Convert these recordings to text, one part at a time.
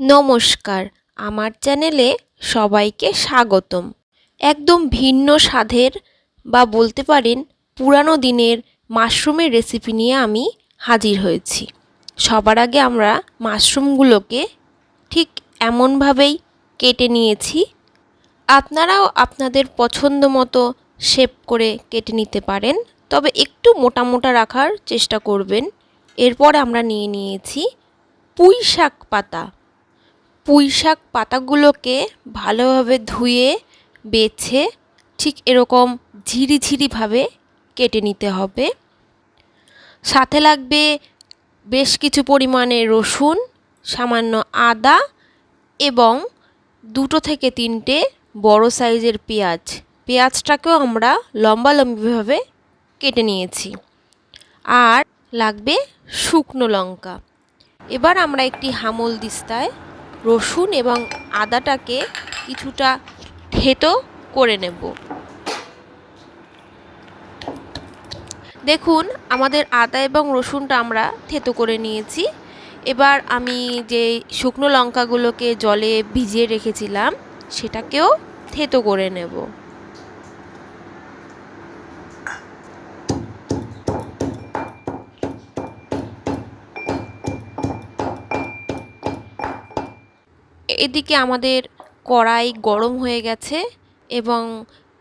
নমস্কার। আমার চ্যানেলে সবাইকে স্বাগতম। একদম ভিন্ন স্বাদের বা বলতে পারেন পুরানো দিনের মাশরুমের রেসিপি নিয়ে আমি হাজির হয়েছি। সবার আগে আমরা মাশরুমগুলোকে ঠিক এমনভাবেই কেটে নিয়েছি। আপনারাও আপনাদের পছন্দ মতো শেপ করে কেটে নিতে পারেন। তবে একটু মোটা মোটা রাখার চেষ্টা করবেন। এরপর আমরা নিয়ে নিয়েছি পুঁই শাক পাতা। পুঁই শাক পাতাগুলোকে ভালোভাবে ধুয়ে, বেছে ঠিক এরকম ঝিরিঝিরিভাবে কেটে নিতে হবে। সাথে লাগবে বেশ কিছু পরিমাণে রসুন, সামান্য আদা এবং দুটো থেকে তিনটে বড় সাইজের পেঁয়াজ। পেঁয়াজটাকেও আমরা লম্বা লম্বিভাবে কেটে নিয়েছি। আর লাগবে শুকনো লঙ্কা। এবার আমরা একটি হামল দিস্তায় রসুন এবং আদাটাকে কিছুটা থেতো করে নেব। দেখুন, আমাদের আদা এবং রসুনটা আমরা থেতো করে নিয়েছি। এবার আমি যে শুকনো লঙ্কাগুলোকে জলে ভিজিয়ে রেখেছিলাম, সেটাকেও থেতো করে নেব। এদিকে আমাদের কড়াই গরম হয়ে গেছে এবং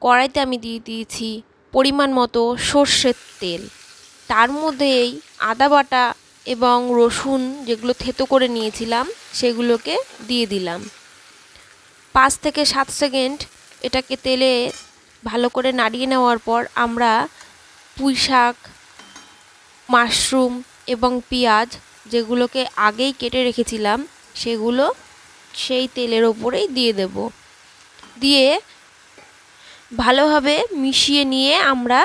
কড়াইতে আমি দিয়ে দিয়েছি পরিমাণ মতো সর্ষের তেল। তার মধ্যেই আদা বাটা এবং রসুন যেগুলো থেতো করে নিয়েছিলাম, সেগুলোকে দিয়ে দিলাম। পাঁচ থেকে সাত সেকেন্ড এটাকে তেলে ভালো করে নাড়িয়ে নেওয়ার পর আমরা পুঁই শাক, মাশরুম এবং পেঁয়াজ যেগুলোকে আগেই কেটে রেখেছিলাম, সেগুলো সেই তেলের ওপরেই দিয়ে দেব। দিয়ে ভালোভাবে মিশিয়ে নিয়ে আমরা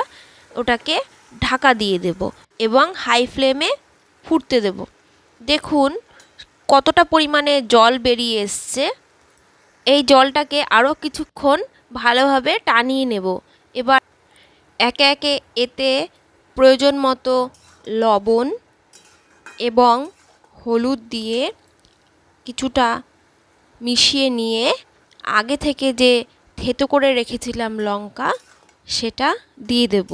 ওটাকে ঢাকা দিয়ে দেব এবং হাই ফ্লেমে ফুটতে দেব। দেখুন কতটা পরিমাণে জল বেরিয়ে এসছে। এই জলটাকে আরও কিছুক্ষণ ভালোভাবে টানিয়ে নেব। এবার একে একে এতে প্রয়োজন মতো লবণ এবং হলুদ দিয়ে কিছুটা মিশিয়ে নিয়ে আগে থেকে যে থেতো করে রেখেছিলাম লঙ্কা, সেটা দিয়ে দেব।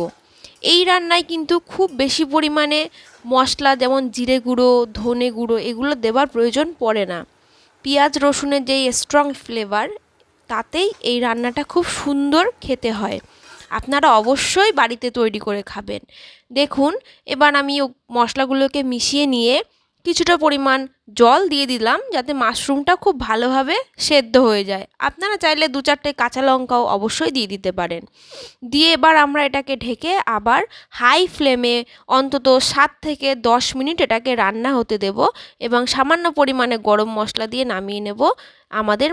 এই রান্নায় কিন্তু খুব বেশি পরিমাণে মশলা, যেমন জিরে গুঁড়ো, ধনে গুঁড়ো, এগুলো দেবার প্রয়োজন পড়ে না। পেঁয়াজ, রসুনের যেই স্ট্রং ফ্লেভার তাতেই এই রান্নাটা খুব সুন্দর খেতে হয়। আপনারা অবশ্যই বাড়িতে তৈরি করে খাবেন। দেখুন, এবার আমি মশলাগুলোকে মিশিয়ে নিয়ে কিছুটা পরিমাণ জল দিয়ে দিলাম যাতে মাশরুমটা খুব ভালোভাবে সেদ্ধ হয়ে যায়। আপনারা চাইলে দু চারটে কাঁচা লঙ্কাও অবশ্যই দিয়ে দিতে পারেন। দিয়ে এবার আমরা এটাকে ঢেকে আবার হাই ফ্লেমে অন্তত সাত থেকে দশ মিনিট এটাকে রান্না হতে দেব এবং সামান্য পরিমাণে গরম মশলা দিয়ে নামিয়ে নেব আমাদের